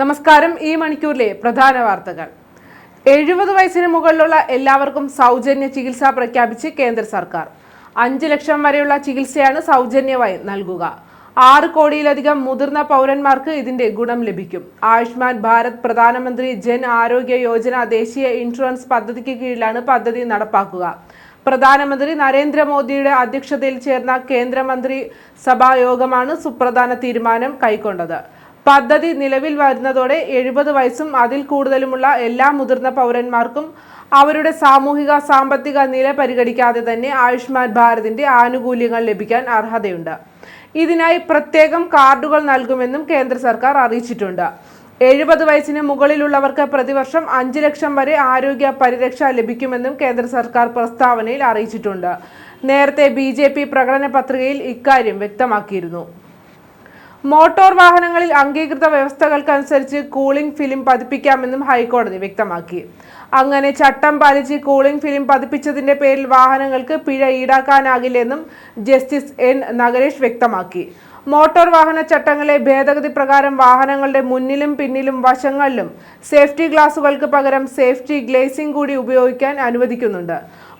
നമസ്കാരം ഈ മണിക്കൂറിലെ പ്രധാന വാർത്തകൾ. എഴുപത് വയസ്സിന് മുകളിലുള്ള എല്ലാവർക്കും സൗജന്യ ചികിത്സ പ്രഖ്യാപിച്ച് കേന്ദ്ര സർക്കാർ. അഞ്ച് ലക്ഷം വരെയുള്ള ചികിത്സയാണ് സൗജന്യമായി നൽകുക. ആറ് കോടിയിലധികം മുതിർന്ന പൗരന്മാർക്ക് ഇതിന്റെ ഗുണം ലഭിക്കും. ആയുഷ്മാൻ ഭാരത് പ്രധാനമന്ത്രി ജൻ ആരോഗ്യ യോജന ദേശീയ ഇൻഷുറൻസ് പദ്ധതിക്ക് കീഴിലാണ് പദ്ധതി നടപ്പാക്കുക. പ്രധാനമന്ത്രി നരേന്ദ്രമോദിയുടെ അധ്യക്ഷതയിൽ ചേർന്ന കേന്ദ്രമന്ത്രി സഭായോഗമാണ് സുപ്രധാന തീരുമാനം കൈക്കൊണ്ടത്. പദ്ധതി നിലവിൽ വരുന്നതോടെ എഴുപത് വയസ്സും അതിൽ കൂടുതലുമുള്ള എല്ലാ മുതിർന്ന പൗരന്മാർക്കും അവരുടെ സാമൂഹിക സാമ്പത്തിക നില പരിഗണിക്കാതെ തന്നെ ആയുഷ്മാൻ ഭാരതിന്റെ ആനുകൂല്യങ്ങൾ ലഭിക്കാൻ അർഹതയുണ്ട്. ഇതിനായി പ്രത്യേകം കാർഡുകൾ നൽകുമെന്നും കേന്ദ്ര സർക്കാർ അറിയിച്ചിട്ടുണ്ട്. എഴുപത് വയസ്സിന് മുകളിലുള്ളവർക്ക് പ്രതിവർഷം അഞ്ച് ലക്ഷം വരെ ആരോഗ്യ പരിരക്ഷ ലഭിക്കുമെന്നും കേന്ദ്ര സർക്കാർ പ്രസ്താവനയിൽ അറിയിച്ചിട്ടുണ്ട്. നേരത്തെ ബി പ്രകടന പത്രികയിൽ ഇക്കാര്യം വ്യക്തമാക്കിയിരുന്നു. മോട്ടോർ വാഹനങ്ങളിൽ അംഗീകൃത വ്യവസ്ഥകൾക്കനുസരിച്ച് കൂളിംഗ് ഫിലിം പതിപ്പിക്കാമെന്നും ഹൈക്കോടതി വ്യക്തമാക്കി. അങ്ങനെ ചട്ടം പാലിച്ച് കൂളിംഗ് ഫിലിം പതിപ്പിച്ചതിന്റെ പേരിൽ വാഹനങ്ങൾക്ക് പിഴ ഈടാക്കാനാകില്ലെന്നും ജസ്റ്റിസ് എൻ. നഗരേഷ് വ്യക്തമാക്കി. മോട്ടോർ വാഹന ചട്ടങ്ങളെ ഭേദഗതി പ്രകാരം വാഹനങ്ങളുടെ മുന്നിലും പിന്നിലും വശങ്ങളിലും സേഫ്റ്റി ഗ്ലാസുകൾക്ക് പകരം സേഫ്റ്റി ഗ്ലേസിംഗ് കൂടി ഉപയോഗിക്കാൻ അനുവദിക്കുന്നുണ്ട്.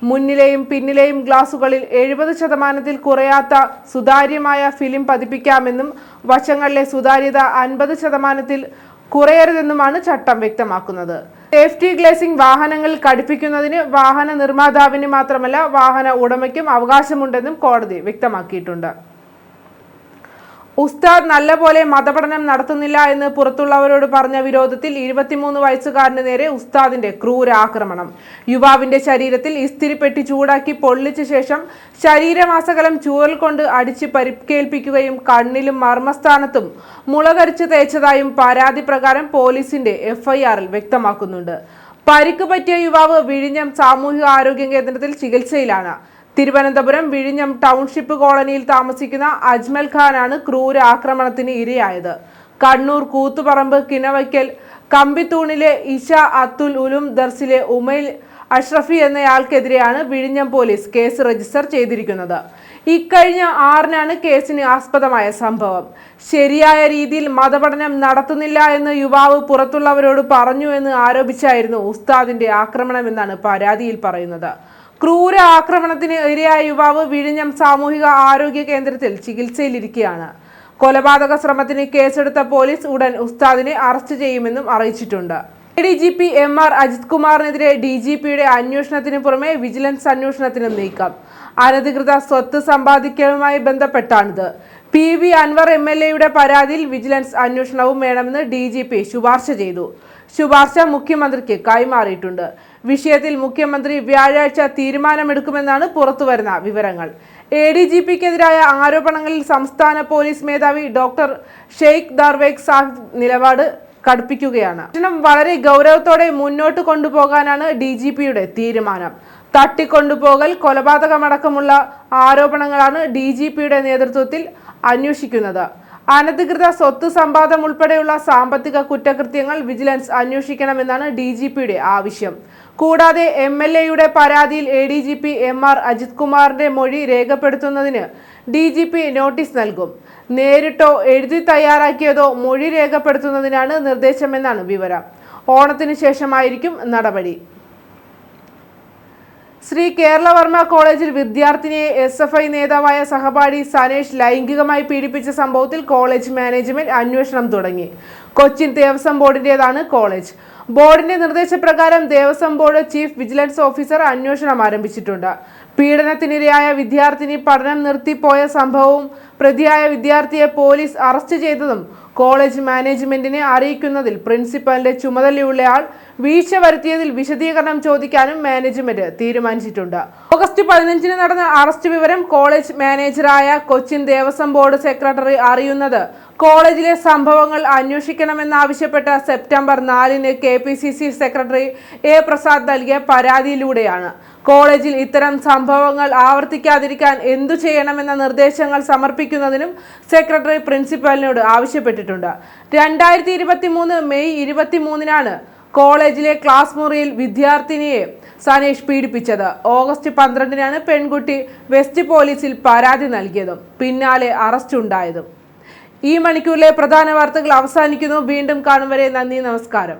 മുന്നിലെയും പിന്നിലെയും ഗ്ലാസുകളിൽ എഴുപത് ശതമാനത്തിൽ കുറയാത്ത സുതാര്യമായ ഫിലിം പതിപ്പിക്കാമെന്നും വശങ്ങളിലെ സുതാര്യത അൻപത് ശതമാനത്തിൽ കുറയരുതെന്നുമാണ് ചട്ടം വ്യക്തമാക്കുന്നത്. സേഫ്റ്റി ഗ്ലേസിംഗ് വാഹനങ്ങളിൽ ഘടിപ്പിക്കുന്നതിന് വാഹന നിർമ്മാതാവിന് മാത്രമല്ല വാഹന ഉടമയ്ക്കും അവകാശമുണ്ടെന്നും കോടതി വ്യക്തമാക്കിയിട്ടുണ്ട്. ഉസ്താദ് നല്ലപോലെ മതപഠനം നടത്തുന്നില്ല എന്ന് പുറത്തുള്ളവരോട് പറഞ്ഞ വിരോധത്തിൽ ഇരുപത്തിമൂന്ന് വയസ്സുകാരന് നേരെ ഉസ്താദിന്റെ ക്രൂര ആക്രമണം യുവാവിന്റെ ശരീരത്തിൽ ഇസ്തിരിപ്പെട്ടി ചൂടാക്കി പൊള്ളിച്ച ശേഷം ശരീരമാസകലം ചൂരൽ കൊണ്ട് അടിച്ച് പരിക്കേൽപ്പിക്കുകയും കണ്ണിലും മർമ്മസ്ഥാനത്തും മുളകരിച്ച് തേച്ചതായും പരാതി പ്രകാരം പോലീസിന്റെ എഫ്ഐആറിൽ വ്യക്തമാക്കുന്നുണ്ട്. പരിക്ക് പറ്റിയ യുവാവ് വിഴിഞ്ഞം സാമൂഹിക ആരോഗ്യ കേന്ദ്രത്തിൽ ചികിത്സയിലാണ്. തിരുവനന്തപുരം വിഴിഞ്ഞം ടൗൺഷിപ്പ് കോളനിയിൽ താമസിക്കുന്ന അജ്മൽ ഖാനാണ് ക്രൂര ആക്രമണത്തിന് ഇരയായത്. കണ്ണൂർ കൂത്തുപറമ്പ് കിനവയ്ക്കൽ കമ്പിത്തൂണിലെ ഇഷ അത്തുൽ ഉലും ദർസിലെ ഉമൈൽ അഷ്റഫി എന്നയാൾക്കെതിരെയാണ് വിഴിഞ്ഞം പോലീസ് കേസ് രജിസ്റ്റർ ചെയ്തിരിക്കുന്നത്. ഇക്കഴിഞ്ഞ ആറിനാണ് കേസിന് ആസ്പദമായ സംഭവം. ശരിയായ രീതിയിൽ മതപഠനം നടത്തുന്നില്ല എന്ന് യുവാവ് പുറത്തുള്ളവരോട് പറഞ്ഞു എന്ന് ആരോപിച്ചായിരുന്നു ഉസ്താദിന്റെ ആക്രമണമെന്നാണ് പരാതിയിൽ പറയുന്നത്. ക്രൂര ആക്രമണത്തിന് ഇരയായ യുവാവ് വിഴിഞ്ഞം സാമൂഹിക ആരോഗ്യ കേന്ദ്രത്തിൽ ചികിത്സയിലിരിക്കുകയാണ്. കൊലപാതക ശ്രമത്തിന് കേസെടുത്ത പോലീസ് ഉടൻ ഉസ്താദിനെ അറസ്റ്റ് ചെയ്യുമെന്നും അറിയിച്ചിട്ടുണ്ട്. A D G P M R Ajith കുമാറിനെതിരെ D G പിയുടെ അന്വേഷണത്തിന് പുറമെ വിജിലൻസ് അന്വേഷണത്തിനും നീക്കം. അനധികൃത സ്വത്ത് സമ്പാദിക്കലുമായി ബന്ധപ്പെട്ടാണിത്. P V Anvar M L എയുടെ പരാതിയിൽ വിജിലൻസ് അന്വേഷണവും വേണമെന്ന് ഡി ജി പി ശുപാർശ ചെയ്തു. ശുപാർശ മുഖ്യമന്ത്രിക്ക് കൈമാറിയിട്ടുണ്ട്. വിഷയത്തിൽ മുഖ്യമന്ത്രി വ്യാഴാഴ്ച തീരുമാനമെടുക്കുമെന്നാണ് പുറത്തുവരുന്ന വിവരങ്ങൾ. എ ഡി ജി പിക്കെതിരായ ആരോപണങ്ങളിൽ സംസ്ഥാന പോലീസ് മേധാവി ഡോക്ടർ ഷെയ്ഖ് ദർവേഖ് സാഹിബ് നിലപാട് കടുപ്പിക്കുകയാണ്. പ്രശ്നം വളരെ ഗൗരവത്തോടെ മുന്നോട്ട് കൊണ്ടുപോകാനാണ് ഡി ജി പിയുടെ തീരുമാനം. തട്ടിക്കൊണ്ടുപോകൽ കൊലപാതകമടക്കമുള്ള ആരോപണങ്ങളാണ് ഡി ജി പിയുടെ നേതൃത്വത്തിൽ അന്വേഷിക്കുന്നത്. അനധികൃത സ്വത്ത് സമ്പാദം ഉൾപ്പെടെയുള്ള സാമ്പത്തിക കുറ്റകൃത്യങ്ങൾ വിജിലൻസ് അന്വേഷിക്കണമെന്നാണ് ഡി ജി പിയുടെ ആവശ്യം. കൂടാതെ എം എൽ എയുടെ പരാതിയിൽ A D G P M R Ajith കുമാറിന്റെ മൊഴി രേഖപ്പെടുത്തുന്നതിന് ഡി ജി പി നോട്ടീസ് നൽകും. നേരിട്ടോ എഴുതി തയ്യാറാക്കിയതോ മൊഴി രേഖപ്പെടുത്തുന്നതിനാണ് നിർദ്ദേശമെന്നാണ് വിവരം. ഓണത്തിന് ശേഷമായിരിക്കും നടപടി. ശ്രീ കേരളവർമ്മ കോളേജിൽ വിദ്യാർത്ഥിനിയെ എസ് എഫ് ഐ നേതാവായ സഹപാഠി സനേഷ് ലൈംഗികമായി പീഡിപ്പിച്ച സംഭവത്തിൽ കോളേജ് മാനേജ്മെന്റ് അന്വേഷണം തുടങ്ങി. കൊച്ചിൻ ദേവസ്വം ബോർഡിന്റേതാണ് കോളേജ്. ബോർഡിന്റെ നിർദ്ദേശപ്രകാരം Devaswom board chief vigilance officer അന്വേഷണം ആരംഭിച്ചിട്ടുണ്ട്. പീഡനത്തിനിരയായ വിദ്യാർത്ഥിനി പഠനം നിർത്തിപ്പോയ സംഭവവും പ്രതിയായ വിദ്യാർത്ഥിയെ പോലീസ് അറസ്റ്റ് ചെയ്തതും കോളേജ് മാനേജ്മെന്റിനെ അറിയിക്കുന്നതിൽ പ്രിൻസിപ്പലിന്റെ ചുമതലയുള്ളയാൾ വീഴ്ച വരുത്തിയതിൽ വിശദീകരണം ചോദിക്കാനും മാനേജ്മെന്റ് തീരുമാനിച്ചിട്ടുണ്ട്. ഓഗസ്റ്റ് പതിനഞ്ചിന് നടന്ന അറസ്റ്റ് വിവരം കോളേജ് മാനേജറായ കൊച്ചിൻ ദേവസ്വം ബോർഡ് സെക്രട്ടറി അറിയുന്നത് കോളേജിലെ സംഭവങ്ങൾ അന്വേഷിക്കണമെന്നാവശ്യപ്പെട്ട സെപ്റ്റംബർ നാലിന് K P C C secretary A Prasad നൽകിയ പരാതിയിലൂടെയാണ്. കോളേജിൽ ഇത്തരം സംഭവങ്ങൾ ആവർത്തിക്കാതിരിക്കാൻ എന്തു ചെയ്യണമെന്ന നിർദ്ദേശങ്ങൾ സമർപ്പിക്കുന്നതിനും സെക്രട്ടറി പ്രിൻസിപ്പലിനോട് ആവശ്യപ്പെട്ടിട്ടുണ്ട്. രണ്ടായിരത്തി ഇരുപത്തി മൂന്ന് മെയ് ഇരുപത്തി മൂന്നിനാണ് കോളേജിലെ ക്ലാസ് മുറിയിൽ വിദ്യാർത്ഥിനിയെ സനേഷ് പീഡിപ്പിച്ചത്. ഓഗസ്റ്റ് പന്ത്രണ്ടിനാണ് പെൺകുട്ടി വെസ്റ്റ് പോലീസിൽ പരാതി നൽകിയതും പിന്നാലെ അറസ്റ്റ് ഉണ്ടായതും ഈ മണിക്കൂറിലെ പ്രധാന വാർത്തകൾ അവസാനിക്കുന്നു. വീണ്ടും കാണും വരെ നന്ദി നമസ്കാരം.